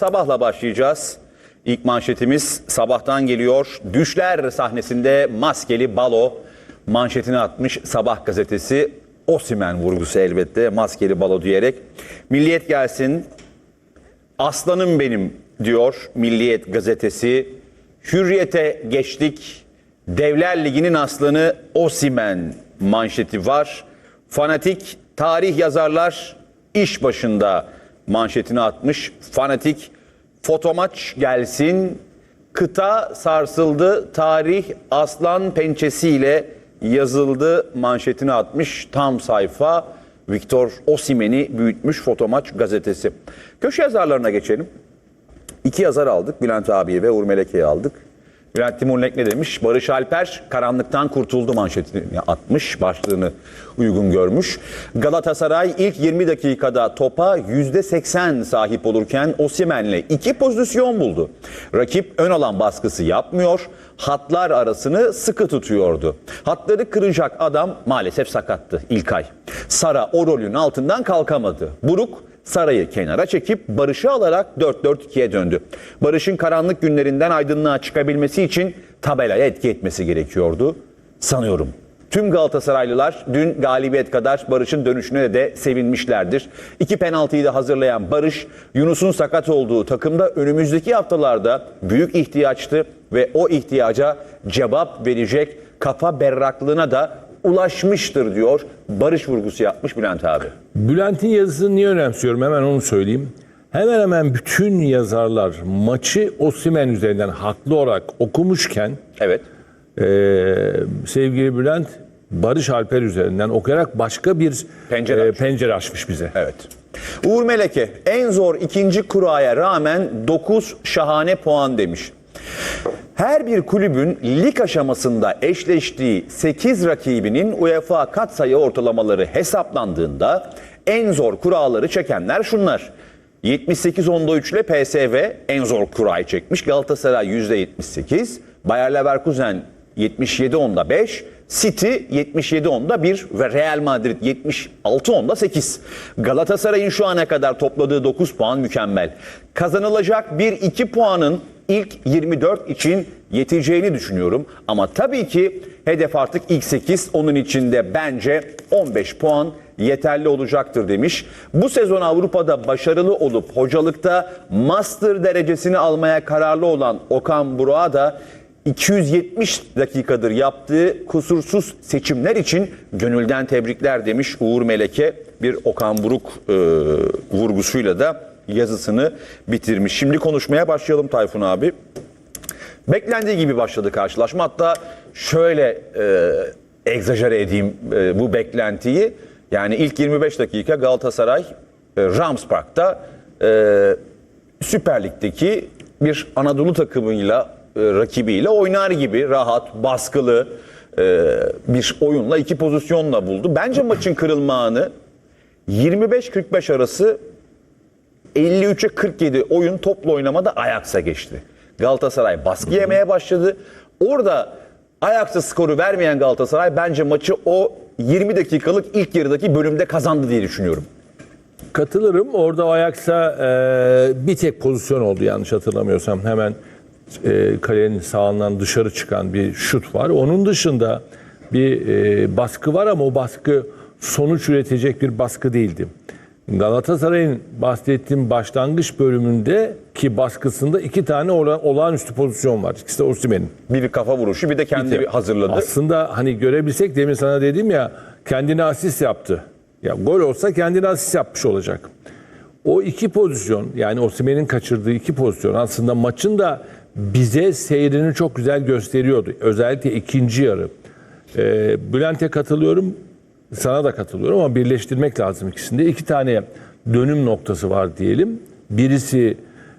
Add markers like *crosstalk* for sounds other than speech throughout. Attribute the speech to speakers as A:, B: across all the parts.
A: Sabahla başlayacağız. İlk manşetimiz sabahtan geliyor. Düşler sahnesinde maskeli balo manşetini atmış Sabah gazetesi. Osimen vurgusu elbette maskeli balo diyerek. Milliyet gelsin, aslanım benim diyor Milliyet gazetesi. Hürriyete geçtik. Devler Ligi'nin aslanı Osimen manşeti var. Fanatik tarih yazarlar iş başında manşetini atmış. Fanatik fotomaç gelsin. Kıta sarsıldı. Tarih aslan pençesiyle yazıldı manşetini atmış. Tam sayfa Viktor Osimen'i büyütmüş Fotomaç gazetesi. Köşe yazarlarına geçelim. İki yazar aldık. Bülent abiyi ve Uğur Meleke'yi aldık. Bülent Timurlek ne demiş? Barış Alper karanlıktan kurtuldu manşetini atmış. Başlığını uygun görmüş. Galatasaray ilk 20 dakikada topa %80 sahip olurken Osimen'le iki pozisyon buldu. Rakip ön alan baskısı yapmıyor. Hatlar arasını sıkı tutuyordu. Hatları kıracak adam maalesef sakattı İlkay. Sara o rolün altından kalkamadı. Buruk Saray'ı kenara çekip Barış'ı alarak 4-4-2'ye döndü. Barış'ın karanlık günlerinden aydınlığa çıkabilmesi için tabelaya etki etmesi gerekiyordu. Sanıyorum. Tüm Galatasaraylılar dün galibiyet kadar Barış'ın dönüşüne de sevinmişlerdir. İki penaltıyı da hazırlayan Barış, Yunus'un sakat olduğu takımda önümüzdeki haftalarda büyük ihtiyaçtı ve o ihtiyaca cevap verecek kafa berraklığına da ulaşmıştır diyor. Barış vurgusu yapmış Bülent abi.
B: Bülent'in yazısını niye önemsiyorum hemen onu söyleyeyim. Hemen hemen bütün yazarlar maçı Osimen üzerinden haklı olarak okumuşken
A: Evet.
B: eee, sevgili Bülent Barış Alper üzerinden okuyarak başka bir
A: Pencere açmış.
B: pencere açmış bize.
A: Evet. Uğur Meleke en zor ikinci kuraya rağmen 9 şahane puan demiş. Her bir kulübün lig aşamasında eşleştiği 8 rakibinin UEFA katsayı ortalamaları hesaplandığında en zor kuraları çekenler şunlar. 78 onda 3 ile PSV en zor kurayı çekmiş. Galatasaray %78, Bayer Leverkusen 77 onda 5, City 77 onda 1 ve Real Madrid 76 onda 8. Galatasaray'ın şu ana kadar topladığı 9 puan mükemmel. Kazanılacak 1-2 puanın ilk 24 için yeteceğini düşünüyorum. Ama tabii ki hedef artık ilk 8. Onun içinde bence 15 puan yeterli olacaktır demiş. Bu sezon Avrupa'da başarılı olup hocalıkta master derecesini almaya kararlı olan Okan Burak'a da 270 dakikadır yaptığı kusursuz seçimler için gönülden tebrikler demiş Uğur Meleke bir Okan Buruk e, vurgusuyla da yazısını bitirmiş. Şimdi konuşmaya başlayalım Tayfun abi. Beklendiği gibi başladı karşılaşma. Hatta şöyle e, egzajere edeyim e, bu beklentiyi. Yani ilk 25 dakika Galatasaray e, Rams Park'ta e, Süper Lig'deki bir Anadolu takımıyla e, rakibiyle oynar gibi rahat, baskılı e, bir oyunla iki pozisyonla buldu. Bence maçın kırılma anı 25-45 arası 53'e 47 oyun toplu oynamada Ajax'a geçti. Galatasaray baskı yemeye başladı. Orada Ajax'a skoru vermeyen Galatasaray bence maçı o 20 dakikalık ilk yarıdaki bölümde kazandı diye düşünüyorum.
B: Katılırım. Orada Ajax'a eee, bir tek pozisyon oldu yanlış hatırlamıyorsam. Hemen eee, kalenin sağından dışarı çıkan bir şut var. Onun dışında bir eee, baskı var ama o baskı sonuç üretecek bir baskı değildi. Galatasaray'ın bahsettiğim başlangıç bölümünde ki baskısında iki tane ola- olağanüstü pozisyon var. İkisi de Osimhen'in.
A: Bir kafa vuruşu bir de kendi hazırladı.
B: Aslında hani görebilsek demin sana dedim ya kendine asist yaptı. Ya gol olsa kendine asist yapmış olacak. O iki pozisyon yani Osimhen'in kaçırdığı iki pozisyon aslında maçın da bize seyrini çok güzel gösteriyordu. Özellikle ikinci yarı. Ee, Bülent'e katılıyorum. Sana da katılıyorum ama birleştirmek lazım ikisinde. İki tane dönüm noktası var diyelim. Birisi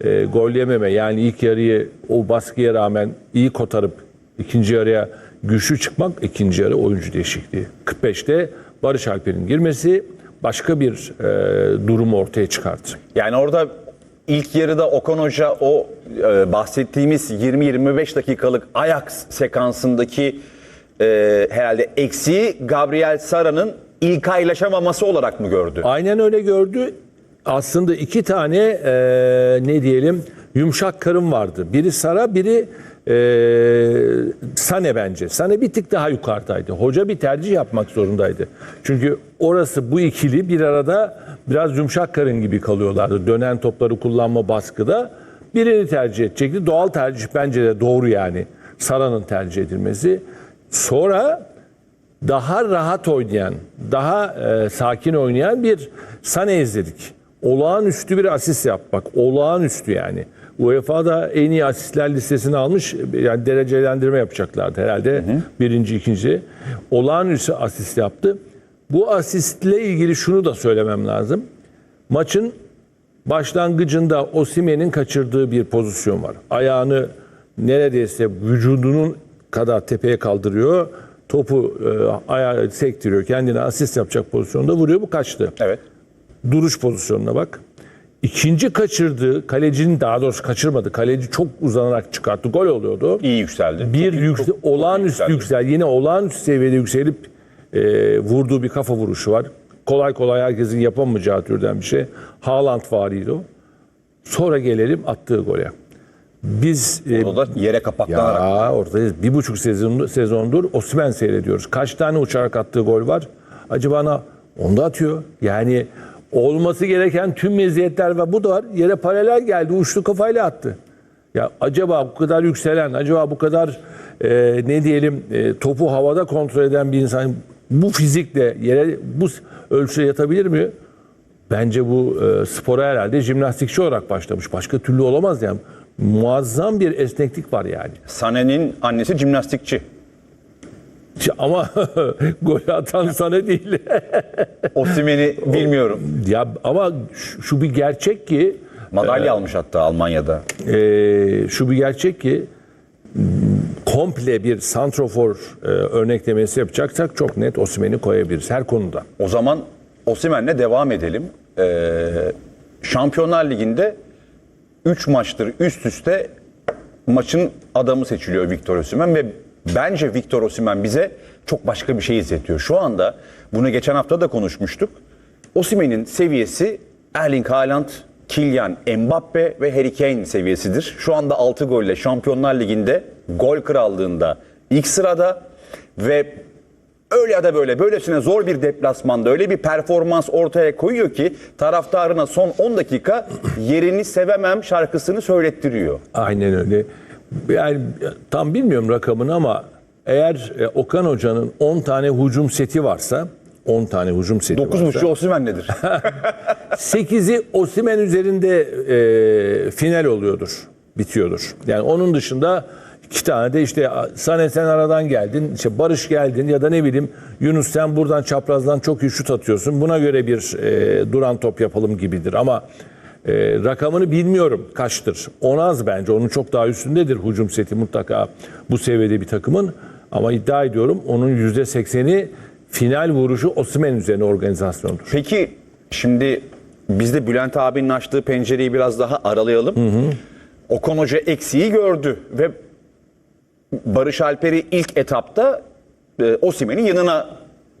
B: e, gol yememe yani ilk yarıyı o baskıya rağmen iyi kotarıp ikinci yarıya güçlü çıkmak ikinci yarı oyuncu değişikliği. 45'te Barış Alper'in girmesi başka bir e, durum ortaya çıkarttı.
A: Yani orada ilk yarıda Okan Hoca o e, bahsettiğimiz 20-25 dakikalık Ajax sekansındaki e, herhalde eksiği Gabriel Sara'nın ilk aylaşamaması olarak mı gördü?
B: Aynen öyle gördü. aslında iki tane e, ne diyelim yumuşak karın vardı. Biri Sara, biri e, Sane bence. Sane bir tık daha yukarıdaydı. Hoca bir tercih yapmak zorundaydı. Çünkü orası bu ikili bir arada biraz yumuşak karın gibi kalıyorlardı. Dönen topları kullanma baskıda. Birini tercih edecekti. Doğal tercih bence de doğru yani. Sara'nın tercih edilmesi. Sonra daha rahat oynayan, daha e, sakin oynayan bir Sane izledik. Olağanüstü bir asist yapmak. Olağanüstü yani. UEFA'da en iyi asistler listesini almış. Yani derecelendirme yapacaklardı herhalde. Birinci, ikinci. Olağanüstü asist yaptı. Bu asistle ilgili şunu da söylemem lazım. Maçın başlangıcında Osimen'in kaçırdığı bir pozisyon var. Ayağını neredeyse vücudunun kadar tepeye kaldırıyor. Topu e, ayağı sektiriyor. Kendine asist yapacak pozisyonda vuruyor. Bu kaçtı.
A: Evet.
B: Duruş pozisyonuna bak. İkinci kaçırdığı kalecinin daha doğrusu kaçırmadı. Kaleci çok uzanarak çıkarttı. Gol oluyordu.
A: İyi yükseldi.
B: Bir
A: Çok-
B: yüksel,
A: çok-
B: olağanüstü
A: yükseldi.
B: yüksel, yine olağanüstü seviyede yükselip e, vurduğu bir kafa vuruşu var. Kolay kolay herkesin yapamayacağı türden bir şey. Haaland variydi o. Sonra gelelim attığı gole. Biz e,
A: O da yere kapaklanarak.
B: ya ortadayız. Bir buçuk sezon, sezondur Osimhen seyrediyoruz. Kaç tane uçarak attığı gol var? Acaba ana onda atıyor. Yani olması gereken tüm meziyetler ve bu da var. Yere paralel geldi. Uçtu kafayla attı. Ya acaba bu kadar yükselen, acaba bu kadar e, ne diyelim e, topu havada kontrol eden bir insan bu fizikle yere bu ölçüde yatabilir mi? Bence bu e, spora herhalde jimnastikçi olarak başlamış. Başka türlü olamaz yani. Muazzam bir esneklik var yani.
A: Sane'nin annesi jimnastikçi.
B: Ama *laughs* gol atan sana değil. *laughs*
A: Osimhen'i bilmiyorum.
B: ya ama şu, şu bir gerçek ki
A: Madalya almış hatta Almanya'da.
B: e, şu bir gerçek ki komple bir santrofor e, örneklemesi yapacaksak çok net Osimhen'i koyabiliriz her konuda.
A: O zaman Osimhen'le devam edelim. Ee, Şampiyonlar Ligi'nde 3 maçtır üst üste maçın adamı seçiliyor Victor Osimhen ve bence Victor Osimhen bize çok başka bir şey izletiyor. Şu anda bunu geçen hafta da konuşmuştuk. Osimhen'in seviyesi Erling Haaland, Kylian Mbappe ve Harry Kane seviyesidir. Şu anda 6 golle Şampiyonlar Ligi'nde gol krallığında ilk sırada ve öyle ya da böyle böylesine zor bir deplasmanda öyle bir performans ortaya koyuyor ki taraftarına son 10 dakika yerini sevemem şarkısını söylettiriyor.
B: Aynen öyle. Yani tam bilmiyorum rakamını ama eğer e, Okan Hoca'nın 10 tane hücum seti varsa 10 tane hücum seti
A: 9.5
B: varsa
A: Osimhen nedir? *laughs*
B: 8'i Osimen üzerinde e, final oluyordur, bitiyordur. Yani onun dışında iki tane de işte Sane sen aradan geldin, işte Barış geldin ya da ne bileyim Yunus sen buradan çaprazdan çok iyi şut atıyorsun. Buna göre bir e, duran top yapalım gibidir ama e, rakamını bilmiyorum kaçtır. On az bence. Onun çok daha üstündedir hücum seti mutlaka bu seviyede bir takımın. Ama iddia ediyorum onun %80'i final vuruşu Osimen üzerine organizasyondur.
A: Peki şimdi biz de Bülent abinin açtığı pencereyi biraz daha aralayalım. Okan Hoca eksiği gördü ve Barış Alper'i ilk etapta e, Osimhen'in yanına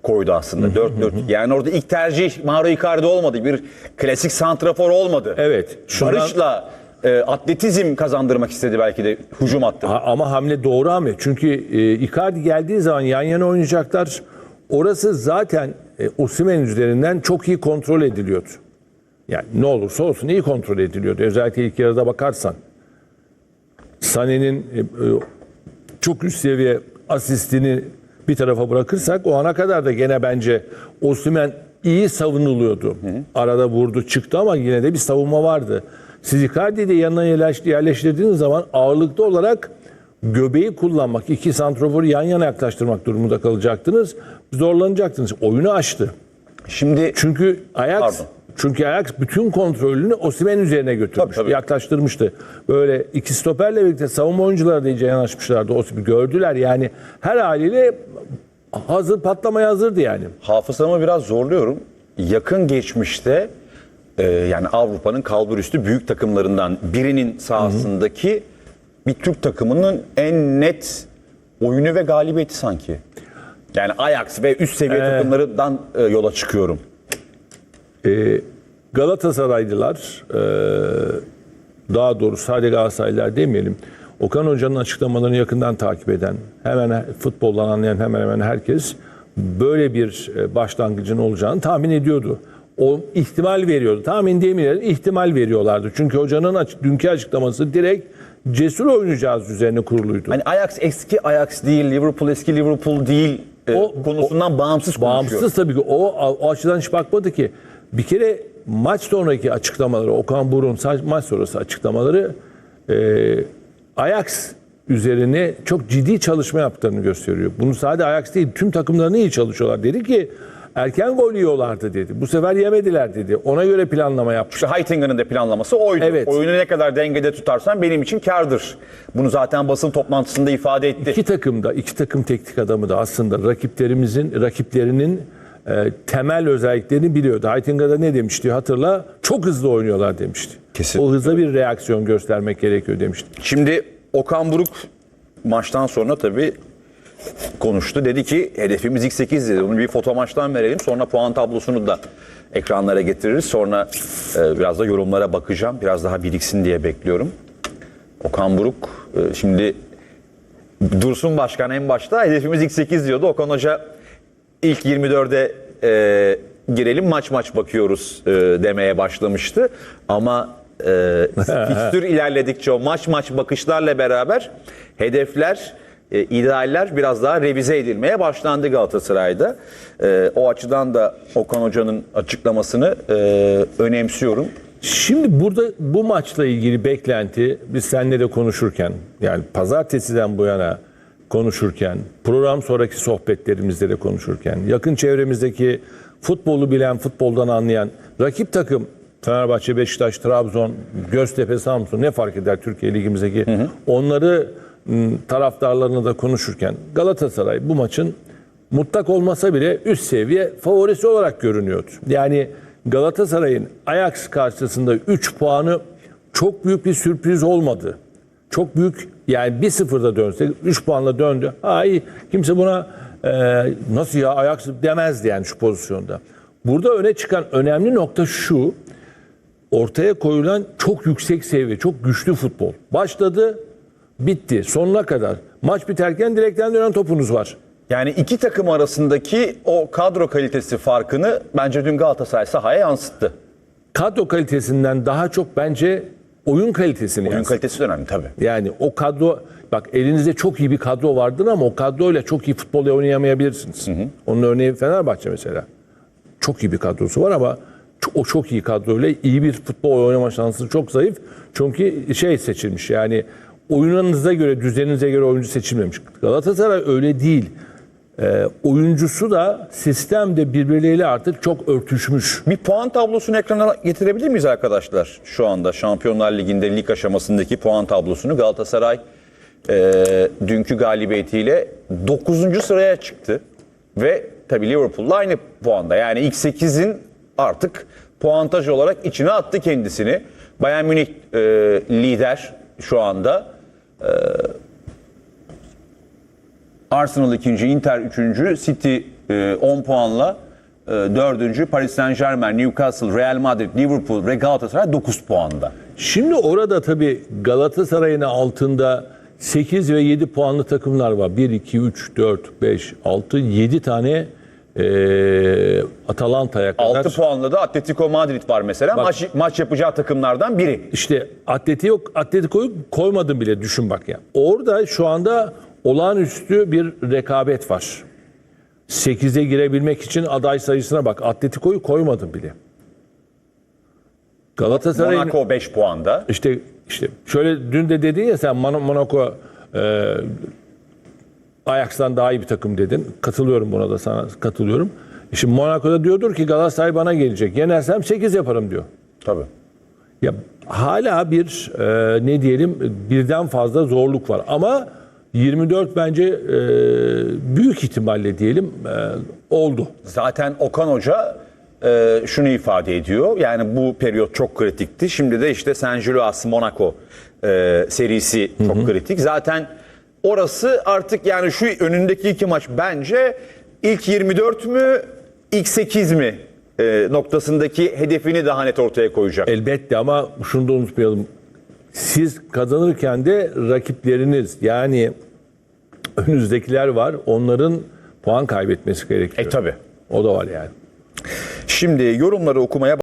A: koydu aslında 4-4. Yani orada ilk tercih Mauro Icardi olmadı. Bir klasik santrafor olmadı.
B: Evet, şundan-
A: Barış'la e, atletizm kazandırmak istedi belki de hücum attı.
B: Ha- ama hamle doğru hamle. Çünkü e, Icardi geldiği zaman yan yana oynayacaklar. Orası zaten e, Osimhen üzerinden çok iyi kontrol ediliyordu. Yani ne olursa olsun iyi kontrol ediliyordu. Özellikle ilk yarıda bakarsan. Sané'nin e, e, çok üst seviye asistini bir tarafa bırakırsak o ana kadar da gene bence Osimhen iyi savunuluyordu. Arada vurdu çıktı ama yine de bir savunma vardı. Siz Icardi'yi de yanına yerleş- yerleştirdiğiniz zaman ağırlıklı olarak göbeği kullanmak, iki santroforu yan yana yaklaştırmak durumunda kalacaktınız. Zorlanacaktınız. Oyunu açtı.
A: Şimdi
B: Çünkü Ajax
A: Pardon.
B: Çünkü Ajax bütün kontrolünü Osimhen üzerine götürmüş.
A: Tabii, tabii.
B: Yaklaştırmıştı. Böyle iki stoperle birlikte savunma oyuncuları da iyice yanaşmışlardı. Osimhen gördüler yani her haliyle hazır patlamaya hazırdı yani.
A: hafızamı biraz zorluyorum. Yakın geçmişte e, yani Avrupa'nın kalburüstü büyük takımlarından birinin sahasındaki bir Türk takımının en net oyunu ve galibiyeti sanki. Yani Ajax ve üst seviye takımlarından e, yola çıkıyorum.
B: Galatasaraylılar e, daha doğrusu sadece Galatasaraylılar demeyelim. Okan Hoca'nın açıklamalarını yakından takip eden, hemen futboldan anlayan hemen hemen herkes böyle bir e, başlangıcın olacağını tahmin ediyordu. O ihtimal veriyordu. Tahmin demeyelim, ihtimal veriyorlardı. Çünkü hocanın aç- dünkü açıklaması direkt cesur oynayacağız üzerine kuruluydu.
A: Hani Ajax eski Ajax değil, Liverpool eski Liverpool değil e,
B: O-
A: konusundan bağımsız konuşuyor.
B: Bağımsız tabii ki. O, o açıdan hiç bakmadı ki. Bir kere maç sonraki açıklamaları, Okan Buruk'un sa- maç sonrası açıklamaları e, Ajax üzerine çok ciddi çalışma yaptıklarını gösteriyor. Bunu sadece Ajax değil, tüm takımlarını iyi çalışıyorlar. Dedi ki erken gol yiyorlardı dedi. Bu sefer yemediler dedi. Ona göre planlama yapmış.
A: İşte Heitinger'ın da planlaması oydu.
B: Evet.
A: Oyunu ne kadar dengede tutarsan benim için kardır. Bunu zaten basın toplantısında ifade etti.
B: İki takım da, iki takım teknik adamı da aslında rakiplerimizin, rakiplerinin e, temel özelliklerini biliyordu. Heitinger'da ne demişti hatırla? Çok hızlı oynuyorlar demişti.
A: Kesin.
B: O hızla bir reaksiyon göstermek gerekiyor demişti.
A: Şimdi Okan Buruk maçtan sonra tabii konuştu. Dedi ki hedefimiz ilk 8 dedi. Bunu bir foto maçtan verelim. Sonra puan tablosunu da ekranlara getiririz. Sonra e, biraz da yorumlara bakacağım. Biraz daha biriksin diye bekliyorum. Okan Buruk e, şimdi Dursun Başkan en başta hedefimiz ilk 8 diyordu. Okan Hoca ilk 24'e e, girelim maç maç bakıyoruz e, demeye başlamıştı. Ama e, *laughs* fikstür ilerledikçe o maç maç bakışlarla beraber hedefler, e, idealler biraz daha revize edilmeye başlandı Galatasaray'da. E, o açıdan da Okan Hoca'nın açıklamasını e, önemsiyorum.
B: Şimdi burada bu maçla ilgili beklenti biz seninle de konuşurken yani pazartesiden bu yana konuşurken program sonraki sohbetlerimizde de konuşurken yakın çevremizdeki futbolu bilen futboldan anlayan rakip takım Fenerbahçe, Beşiktaş, Trabzon, Göztepe, Samsun ne fark eder Türkiye Ligimizdeki onları m, taraftarlarına da konuşurken Galatasaray bu maçın mutlak olmasa bile üst seviye favorisi olarak görünüyordu. Yani Galatasaray'ın Ajax karşısında 3 puanı çok büyük bir sürpriz olmadı. Çok büyük yani 1-0'da dönse 3 puanla döndü. Ha iyi kimse buna e, nasıl ya Ajax demezdi yani şu pozisyonda. Burada öne çıkan önemli nokta şu. Ortaya koyulan çok yüksek seviye, çok güçlü futbol. Başladı, bitti. Sonuna kadar. Maç biterken direkten dönen topunuz var.
A: Yani iki takım arasındaki o kadro kalitesi farkını bence dün Galatasaray sahaya yansıttı.
B: kadro kalitesinden daha çok bence oyun kalitesini
A: Oyun
B: yansıtıyor.
A: kalitesi de önemli tabii.
B: Yani o kadro bak elinizde çok iyi bir kadro vardır ama o kadroyla çok iyi futbol oynayamayabilirsiniz. Onun örneği Fenerbahçe mesela. Çok iyi bir kadrosu var ama ço- o çok iyi kadroyla iyi bir futbol oynama şansı çok zayıf. Çünkü şey seçilmiş yani oyunlarınıza göre, düzeninize göre oyuncu seçilmemiş. Galatasaray öyle değil. Ee, oyuncusu da sistem de birbirleriyle artık çok örtüşmüş.
A: Bir puan tablosunu ekrana getirebilir miyiz arkadaşlar? Şu anda Şampiyonlar Ligi'nde lig aşamasındaki puan tablosunu Galatasaray e, dünkü galibiyetiyle 9. sıraya çıktı. Ve tabii Liverpool'la aynı puanda. Yani ilk 8'in artık puantaj olarak içine attı kendisini. Bayern Münih e, lider şu anda. Arsenal ikinci, Inter üçüncü, City e, 10 puanla e, dördüncü, Paris Saint Germain, Newcastle, Real Madrid, Liverpool ve Galatasaray 9 puanda.
B: Şimdi orada tabii Galatasaray'ın altında 8 ve 7 puanlı takımlar var. 1, 2, 3, 4, 5, 6, 7 tane eee Atalanta'ya kadar.
A: 6 puanla da Atletico Madrid var mesela.
B: Bak-
A: maç, maç yapacağı takımlardan biri.
B: İşte Atletico, Atletico'yu koymadım bile düşün bak ya. Orada şu anda olağanüstü bir rekabet var. 8'e girebilmek için aday sayısına bak. Atletico'yu koymadım bile. Galatasaray'ın
A: Monaco 5 puanda.
B: İşte işte şöyle dün de dedin ya sen Mon- Monaco e, Ajax'tan daha iyi bir takım dedin. Katılıyorum buna da sana katılıyorum. Şimdi Monaco'da diyordur ki Galatasaray bana gelecek. Yenersem 8 yaparım diyor.
A: Tabii.
B: Ya hala bir e, ne diyelim birden fazla zorluk var ama 24 bence e, büyük ihtimalle diyelim e, oldu.
A: Zaten Okan Hoca e, şunu ifade ediyor. Yani bu periyot çok kritikti. Şimdi de işte Saint Gilloise Monaco e, serisi çok kritik. Zaten orası artık yani şu önündeki iki maç bence ilk 24 mü ilk 8 mi e, noktasındaki hedefini daha net ortaya koyacak.
B: Elbette ama şunu da unutmayalım. Siz kazanırken de rakipleriniz yani önünüzdekiler var. Onların puan kaybetmesi gerekiyor.
A: E tabi.
B: O da var yani.
A: Şimdi yorumları okumaya